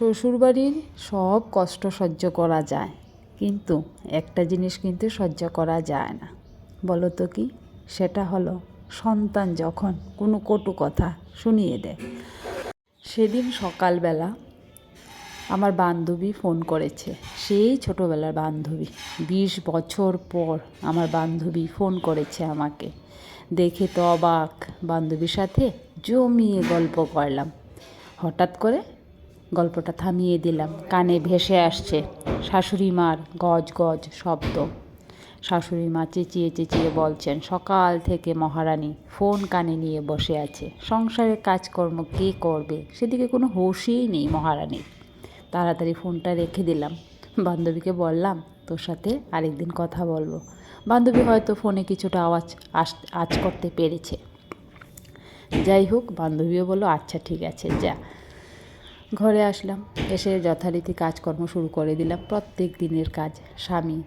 শ্বশুরবাড়ির সব কষ্ট সহ্য করা যায়, কিন্তু একটা জিনিস কিন্তু সহ্য করা যায় না। বলো তো কি? সেটা হলো সন্তান যখন কোনো কটু কথা শুনিয়ে দেয়। সেদিন সকালবেলা আমার বান্ধবী ফোন করেছে, সেই ছোটোবেলার বান্ধবী। বিশ বছর পর আমার বান্ধবী ফোন করেছে আমাকে। দেখে তো অবাক, বান্ধবীর সাথে জমিয়ে গল্প করলাম। হঠাৎ করে গল্পটা থামিয়ে দিলাম। কানে ভেসে আসছে শাশুড়ি মার গজ গজ শব্দ। শাশুড়ি মা চেঁচিয়ে চেঁচিয়ে বলছেন, সকাল থেকে মহারানী, ফোন কানে নিয়ে বসে আছে। সংসারের কাজকর্ম কে করবে? সেদিকে কোনো হুঁশই নেই মহারানীর। তাড়াতাড়ি ফোনটা রেখে দিলাম। বান্ধবীকে বললাম, তোর সাথে আরেকদিন কথা বলব। বান্ধবী হয়তো ফোনে কিছুটা আওয়াজ আস আজ করতে পেরেছে। যাই হোক, বান্ধবীও বলল আচ্ছা ঠিক আছে, যা। ঘরে আসলাম, এসে যথারীতি কাজকর্ম শুরু করে দিলাম। প্রত্যেক দিনের কাজ। স্বামী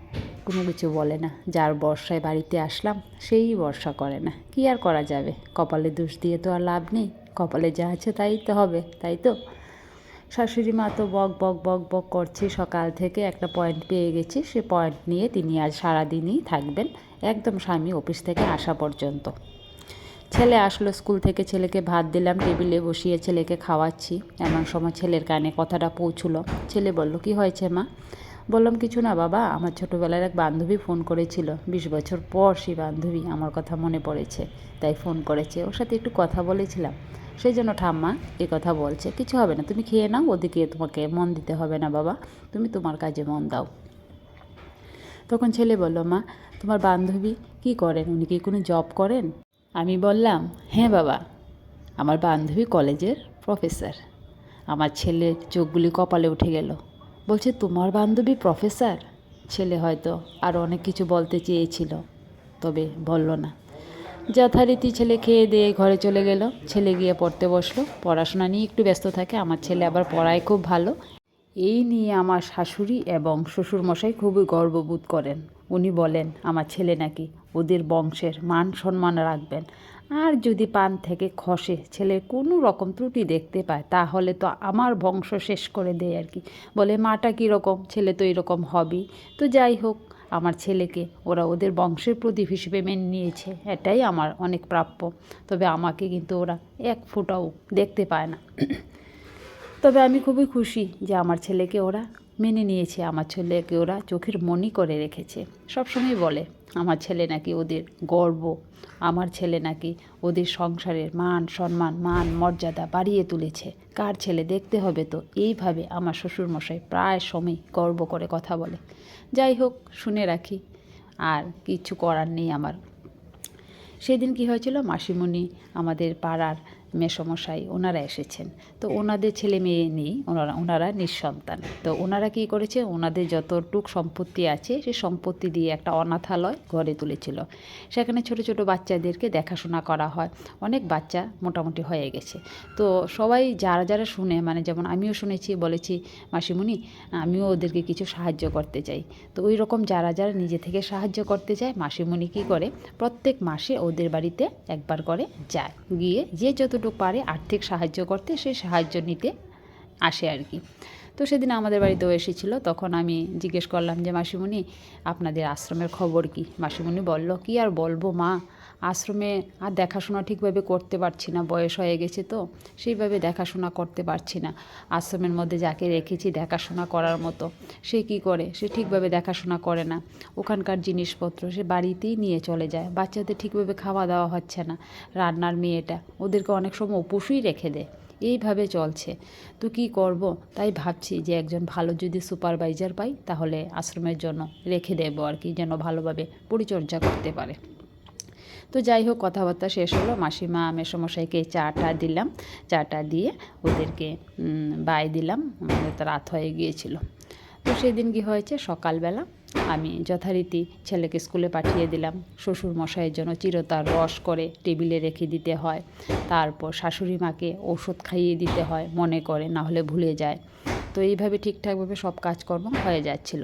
কোনো কিছু বলে না। যার বর্ষায় বাড়িতে আসলাম, সেই বর্ষা করে না। কি আর করা যাবে? কপালে দোষ দিয়ে তো আর লাভ নেই। কপালে যা আছে তাই তো হবে, তাই তো? শাশুড়ি মা তো বক বক বক বক করছে। সকাল থেকে একটা পয়েন্ট পেয়ে গেছি। সে পয়েন্ট নিয়ে তিনি আজ সারাদিনই থাকবেন। একদম স্বামী অফিস থেকে আসা পর্যন্ত। ছেলে আসলো স্কুল থেকে, ছেলেকে ভাত দিলাম, টেবিলে বসিয়ে ছেলেকে খাওয়াচ্ছি। এমন সময় ছেলের কানে কথাটা পৌঁছলো। ছেলে বলল, কি হয়েছে মা? বললাম, কিছু না বাবা, আমার ছোটোবেলার এক বান্ধবী ফোন করেছিল। বিশ বছর পর সেই বান্ধবী আমার কথা মনে পড়েছে, তাই ফোন করেছে। ওর সাথে একটু কথা বলেছিলাম। সেই জন্য ঠাম্মা এ কথা বলছে, কিছু হবে না, তুমি খেয়ে নাও, ওদিকে তোমাকে মন দিতে হবে না বাবা, তুমি তোমার কাজে মন দাও। তখন ছেলে বলল, মা, তোমার বান্ধবী কি করেন? উনি কি কোনো জব করেন? আমি বললাম হ্যাঁ বাবা, আমার বান্ধবী কলেজের প্রফেসর। আমার ছেলের চোখগুলি কপালে উঠে গেল। বলছে, তোমার বান্ধবী প্রফেসর? ছেলে হয়তো আর অনেক কিছু বলতে চেয়েছিল, তবে বলল না। যথারীতি ছেলে খেয়ে দিয়ে ঘরে চলে গেল। ছেলে গিয়ে পড়তে বসল। পড়াশোনা নিয়ে একটু ব্যস্ত থাকে। আমার ছেলে আবার পড়ায় খুব ভালো। এই নিয়ে আমার শাশুড়ি এবং শ্বশুরমশাই খুবই গর্ববোধ করেন। উনি বলেন, আমার ছেলে নাকি ওদের বংশের মান সম্মান রাখবেন। আর যদি পান থেকে খসে, ছেলের কোনো রকম ত্রুটি দেখতে পায়, তাহলে তো আমার বংশ শেষ করে দেয় আর কি। বলে, মাটা কীরকম ছেলে তো এরকম হবেই তো যাই হোক, আমার ছেলেকে ওরা ওদের বংশের প্রদীপ হিসেবে মেনে নিয়েছে। এটাই আমার অনেক প্রাপ্য। তবে আমাকে কিন্তু ওরা এক ফোঁটাও দেখতে পায় না। তবে আমি খুবই খুশি যে আমার ছেলেকে ওরা মেনে নিয়েছে আমার ছেলেকে ওরা চোখের মনি করে রেখেছে। সবসময় বলে, আমার ছেলে নাকি ওদের গর্ব, আমার ছেলে নাকি ওদের সংসারের মান, সম্মান, মান, মর্যাদা বাড়িয়ে তুলেছে। কার ছেলে দেখতে হবে তো? এইভাবে আমার শ্বশুরমশাই প্রায় সময় গর্ব করে কথা বলে। যাই হোক, শুনে রাখি, আর কিছু করার নেই আমার। সেদিন কি হয়েছিল? মাসিমণি আমাদের পাড়ার মেসমশাই ওনারা এসেছেন। তো ওনাদের ছেলে মেয়ে নেই ওনারা ওনারা নিঃসন্তান। তো ওনারা কী করেছে ওনাদের যতটুক সম্পত্তি আছে সেই সম্পত্তি দিয়ে একটা অনাথালয় গড়ে তুলেছিল। সেখানে ছোট ছোট বাচ্চাদেরকে দেখাশোনা করা হয়। অনেক বাচ্চা মোটামুটি হয়ে গেছে। তো সবাই যারা যারা শুনে মানে যেমন আমিও শুনেছি বলেছি মাসিমণি আমিও ওদেরকে কিছু সাহায্য করতে চাই। তো ওই রকম যারা যারা নিজে থেকে সাহায্য করতে চায় মাসিমণি কী করে প্রত্যেক মাসে ওদের বাড়িতে একবার করে যায়। গিয়ে যে যতটুকু পারে আর্থিক সাহায্য করতে সে সাহায্য নিতে আসে আর কি। তো সেদিন আমাদের বাড়িতেও এসেছিল, তখন আমি জিজ্ঞেস করলাম যে, মাসিমণি, আপনাদের আশ্রমের খবর কি? মাসিমণি বলল, কি আর বলব মা আশ্রমে আর দেখাশোনা ঠিকভাবে করতে পারছি না, বয়স হয়ে গেছে তো, সেইভাবে দেখাশোনা করতে পারছি না। আশ্রমের মধ্যে যাকে রেখেছি দেখাশোনা করার মতো, সে কি করে? সে ঠিকভাবে দেখাশোনা করে না। ওখানকার জিনিসপত্র সে বাড়িতেই নিয়ে চলে যায়। বাচ্চাদের ঠিকভাবে খাওয়া দাওয়া হচ্ছে না। রান্নার মেয়েটা ওদেরকে অনেক সময় উপসুই রেখে দেয়। এইভাবে চলছে। তো কি করব? তাই ভাবছি যে একজন ভালো যদি সুপারভাইজার পাই, তাহলে আশ্রমের জন্য রেখে দেবো আর কি, যেন ভালোভাবে পরিচর্যা করতে পারে। তো যাই হোক, কথাবার্তা শেষ হলো। মাসিমা, মেসমশাইকে চাটা দিলাম। চাটা দিয়ে ওদেরকে বাই দিলাম। রাত হয়ে গিয়েছিল। তো সেদিন কি হয়েছে? সকালবেলা আমি যথারীতি ছেলেকে স্কুলে পাঠিয়ে দিলাম। শ্বশুর মশাইয়ের জন্য চিরতার রস করে টেবিলে রেখে দিতে হয়। তারপর শাশুড়ি মাকে ওষুধ খাইয়ে দিতে হয়, মনে করে না হলে ভুলে যায়। তো এইভাবে ঠিকঠাকভাবে সব কাজকর্ম হয়ে যাচ্ছিল।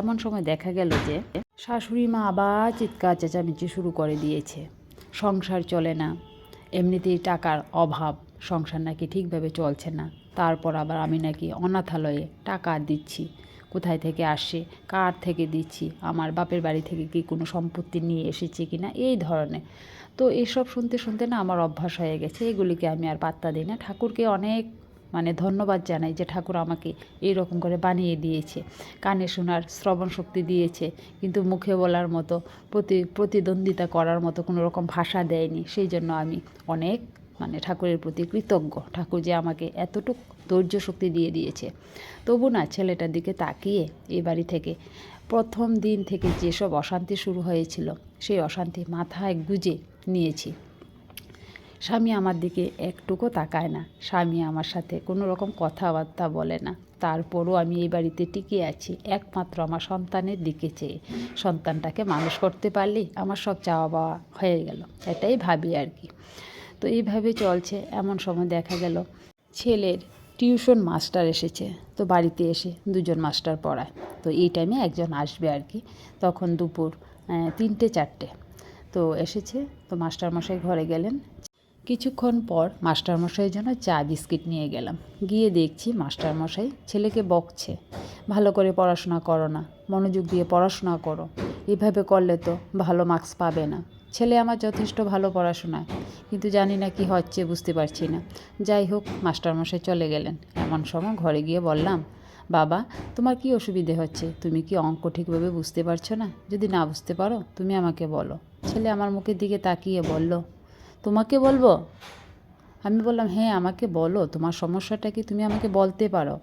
এমন সময় দেখা গেল যে শাশুড়ি মা আবার চিৎকার চেঁচামেচি শুরু করে দিয়েছে। সংসার চলে না। এমনিতেই টাকার অভাব। সংসার নাকি ঠিকভাবে চলছে না। তারপর আবার আমি নাকি অনাথালয়ে টাকা দিচ্ছি। কোথায় থেকে আসে? কার থেকে দিচ্ছি? আমার বাপের বাড়ি থেকে কি কোনো সম্পত্তি নিয়ে এসেছে কি না? এই ধরনের। তো এইসব শুনতে শুনতে না আমার অভ্যাস হয়ে গেছে। এগুলিকে আমি আর পাত্তা দিই না। ঠাকুরকে অনেক মানে ধন্যবাদ জানাই যে ঠাকুর আমাকে এই রকম করে বানিয়ে দিয়েছে। কানে শোনার শ্রবণ শক্তি দিয়েছে, কিন্তু মুখে বলার মতো, প্রতি, প্রতিদ্বন্দ্বিতা করার মতো কোনো রকম ভাষা দেয়নি। সেই জন্য আমি অনেক মানে ঠাকুরের প্রতি কৃতজ্ঞ। ঠাকুর যে আমাকে এতটুক ধৈর্য শক্তি দিয়ে দিয়েছে। তবু না, ছেলেটার দিকে তাকিয়ে এই বাড়ি থেকে, প্রথম দিন থেকে যেসব অশান্তি শুরু হয়েছিল, সেই অশান্তি মাথায় গুজে নিয়েছি। স্বামী আমার দিকে একটুকু তাকায় না। স্বামী আমার সাথে কোনো রকম কথাবার্তা বলে না। তারপরও আমি এই বাড়িতে টিকে আছি, একমাত্র আমার সন্তানের দিকে চেয়ে। সন্তানটাকে মানুষ করতে পারলেই আমার সব চাওয়া পাওয়া হয়ে গেল, এটাই ভাবি আর কি। তো এইভাবে চলছে, এমন সময় দেখা গেল ছেলের টিউশন মাস্টার এসেছে, তো বাড়িতে এসে দুজন মাস্টার পড়ায়। তো এই টাইমে একজন আসবে আর কি, তখন দুপুর তিনটে, চারটে। তো এসেছে, তো মাস্টারমশাই ঘরে গেলেন কিছুক্ষণ পর মাস্টারমশাইয়ের জন্য চা, বিস্কিট নিয়ে গেলাম। গিয়ে দেখছি মাস্টারমশাই ছেলেকে বকছে। ভালো করে পড়াশোনা করো না, মনোযোগ দিয়ে পড়াশোনা করো। এভাবে করলে তো ভালো মার্কস পাবে না। ছেলে আমার যথেষ্ট ভালো পড়াশোনায়, কিন্তু জানি না কি হচ্ছে, বুঝতে পারছি না। যাই হোক, মাস্টারমশাই চলে গেলেন। এমন সময় ঘরে গিয়ে বললাম, বাবা, তোমার কি অসুবিধে হচ্ছে? তুমি কি অঙ্ক ঠিকভাবে বুঝতে পারছ না? যদি না বুঝতে পারো, তুমি আমাকে বলো। ছেলে আমার মুখের দিকে তাকিয়ে বলল তোমাকে বলব? আমি বললাম হ্যাঁ আমাকে বলো, তোমার সমস্যাটা কি? তুমি আমাকে বলতে পারো।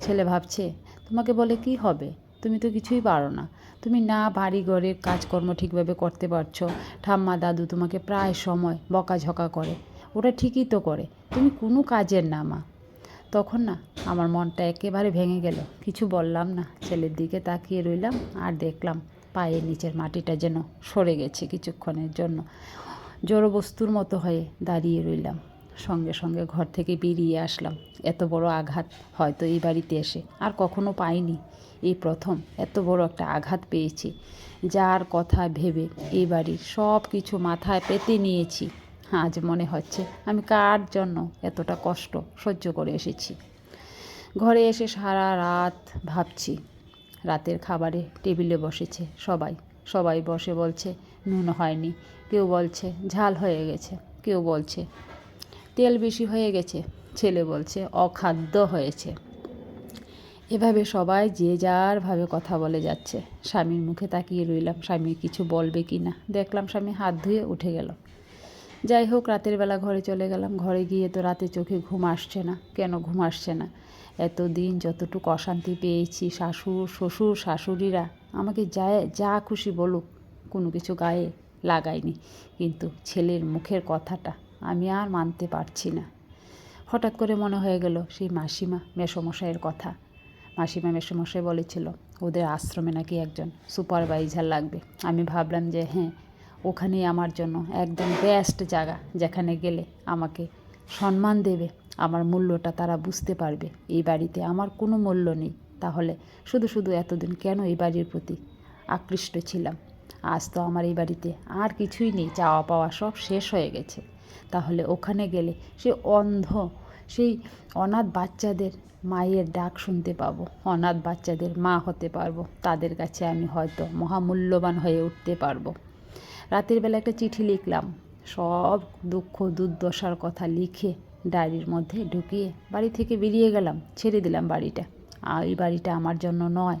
ছেলে ভাবছে, তোমাকে বলে কি হবে? তুমি তো কিছুই পারো না। তুমি না বাড়ি ঘরের কাজকর্ম ঠিকভাবে করতে পারছ। ঠাম্মা, দাদু তোমাকে প্রায় সময় বকাঝকা করে। ওটা ঠিকই তো করে। তুমি কোনো কাজের না, মা। তখন না, আমার মনটা একেবারে ভেঙে গেল। কিছু বললাম না। ছেলের দিকে তাকিয়ে রইলাম আর দেখলাম পায়ের নিচের মাটিটা যেন সরে গেছে কিছুক্ষণের জন্য। জড় বস্তুর মতো হয়ে দাঁড়িয়ে রইলাম। সঙ্গে সঙ্গে ঘর থেকে বেরিয়ে আসলাম। এত বড় আঘাত হয়তো এই বাড়িতে এসে। আর কখনো পাইনি। এই প্রথম এত বড় একটা আঘাত পেয়েছি। যার কথা ভেবে এই বাড়ির সব কিছু মাথায় পেতে নিয়েছি। আজ মনে হচ্ছে আমি কার জন্য এতটা কষ্ট সহ্য করে এসেছি। ঘরে এসে সারা রাত ভাবছি। রাতের খাবারে টেবিলে বসেছে সবাই। সবাই বসে বলছে নুন হয়নি। কেউ বলছে, ঝাল হয়ে গেছে। কেউ বলছে, তেল বেশি হয়ে গেছে। ছেলে বলছে, অখাদ্য হয়েছে। এভাবে সবাই যে যারভাবে কথা বলে যাচ্ছে। স্বামীর মুখে তাকিয়ে রইলাম, স্বামী কিছু বলবে কি না? দেখলাম স্বামী হাত ধুয়ে উঠে গেল। যাই হোক, রাতের বেলা ঘরে চলে গেলাম। ঘরে গিয়ে তো রাতে চোখে ঘুম আসছে না। কেন ঘুম আসছে না? এতদিন যতটুকু অশান্তি পেয়েছি, শাশুড়, শ্বশুর, শাশুড়িরা আমাকে যা যা খুশি বলুক। কোনো কিছু গায়ে লাগাইনি। কিন্তু ছেলের মুখের কথাটা আমি আর মানতে পারছি না। হঠাৎ করে মনে হয়ে গেল সেই মাসিমা মেসমশাইয়ের কথা। মাসিমা মেসমশাই বলেছিল, ওদের আশ্রমে নাকি একজন সুপারভাইজার লাগবে। আমি ভাবলাম যে হ্যাঁ ওখানেই আমার জন্য একদম বেস্ট জায়গা, যেখানে গেলে আমাকে সম্মান দেবে, আমার মূল্যটা তারা বুঝতে পারবে। এই বাড়িতে আমার কোনো মূল্য নেই। তাহলে শুধু শুধু এতদিন কেন এই বাড়ির প্রতি আকৃষ্ট ছিলাম? আজ তো আমার এই বাড়িতে আর কিছুই নেই, চাওয়া পাওয়া সব শেষ হয়ে গেছে। তাহলে ওখানে গেলে সে অন্ধ, সেই অনাথ বাচ্চাদের মায়ের ডাক শুনতে পাবো, অনাথ বাচ্চাদের মা হতে পারব, তাদের কাছে আমি হয়তো মহামূল্যবান হয়ে উঠতে পারব। রাতের বেলা একটা চিঠি লিখলাম, সব দুঃখ দুর্দশার কথা লিখে ডায়েরির মধ্যে ঢুকিয়ে বাড়ি থেকে বেরিয়ে গেলাম, ছেড়ে দিলাম বাড়িটা। আর এই বাড়িটা আমার জন্য নয়।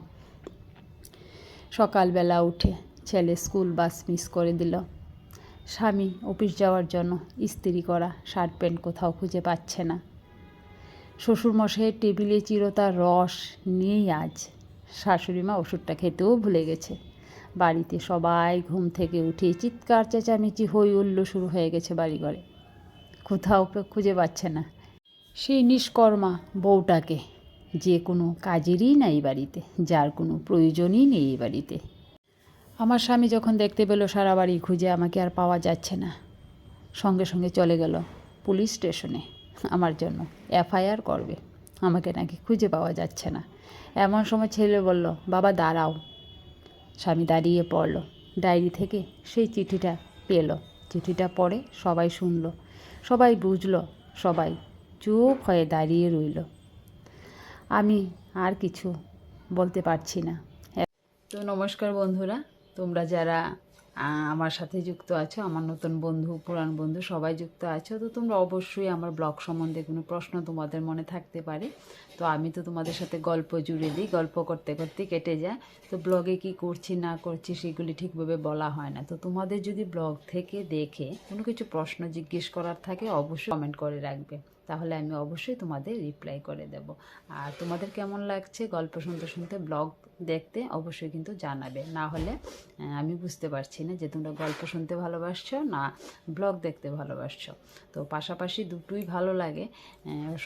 সকালবেলা উঠে ছেলে স্কুল বাস মিস করে দিল। স্বামী অফিস যাওয়ার জন্য ইস্ত্রি করা, শার্ট প্যান্ট কোথাও খুঁজে পাচ্ছে না। শ্বশুরমশাইয়ের টেবিলে চিরতার রস নেই আজ। শাশুড়িমা ওষুধটা খেতেও ভুলে গেছে। বাড়িতে সবাই ঘুম থেকে উঠে চিৎকার চেঁচামেচি হই উল্লো শুরু হয়ে গেছে বাড়িঘরে। কোথাও খুঁজে পাচ্ছে না। সেই নিষ্কর্মা বউটাকে। যে কোনো কাজেরই নাই বাড়িতে, যার কোনো প্রয়োজনই নেই এই বাড়িতে। আমার স্বামী যখন দেখতে পেল সারা বাড়ি খুঁজে, আমাকে আর পাওয়া যাচ্ছে না। সঙ্গে সঙ্গে চলে গেল পুলিশ স্টেশনে। আমার জন্য এফআইআর করবে। আমাকে নাকি খুঁজে পাওয়া যাচ্ছে না। এমন সময় ছেলে বলল, বাবা, দাঁড়াও। স্বামী দাঁড়িয়ে পড়ল। ডায়েরি থেকে সেই চিঠিটা পেল। চিঠিটা পড়ে সবাই শুনলো। সবাই বুঝলো, সবাই চুপ হয়ে দাঁড়িয়ে রইল। আমি আর কিছু বলতে পারছি না। তো নমস্কার বন্ধুরা। তোমরা যারা আমার সাথে যুক্ত আছো, আমার নতুন বন্ধু, পুরান বন্ধু সবাই যুক্ত আছো, তো তোমরা অবশ্যই আমার ব্লগ সম্বন্ধে কোনো প্রশ্ন তোমাদের মনে থাকতে পারে। তো আমি তো তোমাদের সাথে গল্প জুড়ে দিই, গল্প করতে করতে কেটে যায়। তো ব্লগে কি করছি, না করছি সেগুলি ঠিকভাবে বলা হয় না। তো তোমাদের যদি ব্লগ থেকে দেখে কোনো কিছু প্রশ্ন জিজ্ঞেস করার থাকে, অবশ্যই কমেন্ট করে রাখবে। তাহলে আমি অবশ্যই তোমাদের রিপ্লাই করে দেব। আর তোমাদের কেমন লাগছে গল্প শুনতে শুনতে ব্লগ দেখতে, অবশ্যই কিন্তু জানাবে। না হলে আমি বুঝতে পারছি না যে তোমরা গল্প শুনতে ভালোবাসছো, না ব্লগ দেখতে ভালোবাসছো। তো পাশাপাশি দুটোই ভালো লাগে।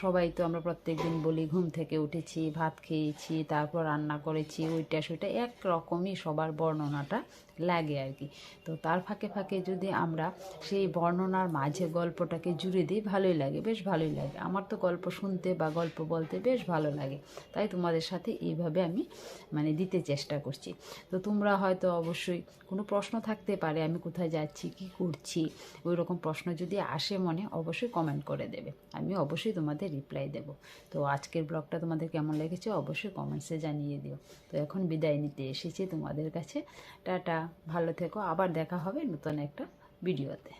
সবাই তো আমরা প্রত্যেক দিন বলি ঘুম থেকে উঠেছি ভাত খেয়েছি তারপর রান্না করেছি ওইটা সেটা একরকমই সবার বর্ণনাটা। লাগে আর কি। তো তার ফাঁকে ফাঁকে যদি আমরা সেই বর্ণনার মাঝে গল্পটাকে জুড়ে দিই, ভালোই লাগে, বেশ ভালোই লাগে। আমার তো গল্প শুনতে বা গল্প বলতে বেশ ভালো লাগে। তাই তোমাদের সাথে এইভাবে আমি মানে দিতে চেষ্টা করছি। তো তোমরা হয়তো অবশ্যই কোনো প্রশ্ন থাকতে পারে, আমি কোথায় যাচ্ছি, কি করছি ওই রকম প্রশ্ন যদি আসে মনে, অবশ্যই কমেন্ট করে দেবে। আমি অবশ্যই তোমাদের রিপ্লাই দেব। তো আজকের ব্লগটা তোমাদের কেমন লেগেছে, অবশ্যই কমেন্টসে জানিয়ে দিও। তো এখন বিদায় নিতে এসেছি তোমাদের কাছে। টাটা! ভালো থেকো আবার দেখা হবে নতুন একটা ভিডিওতে।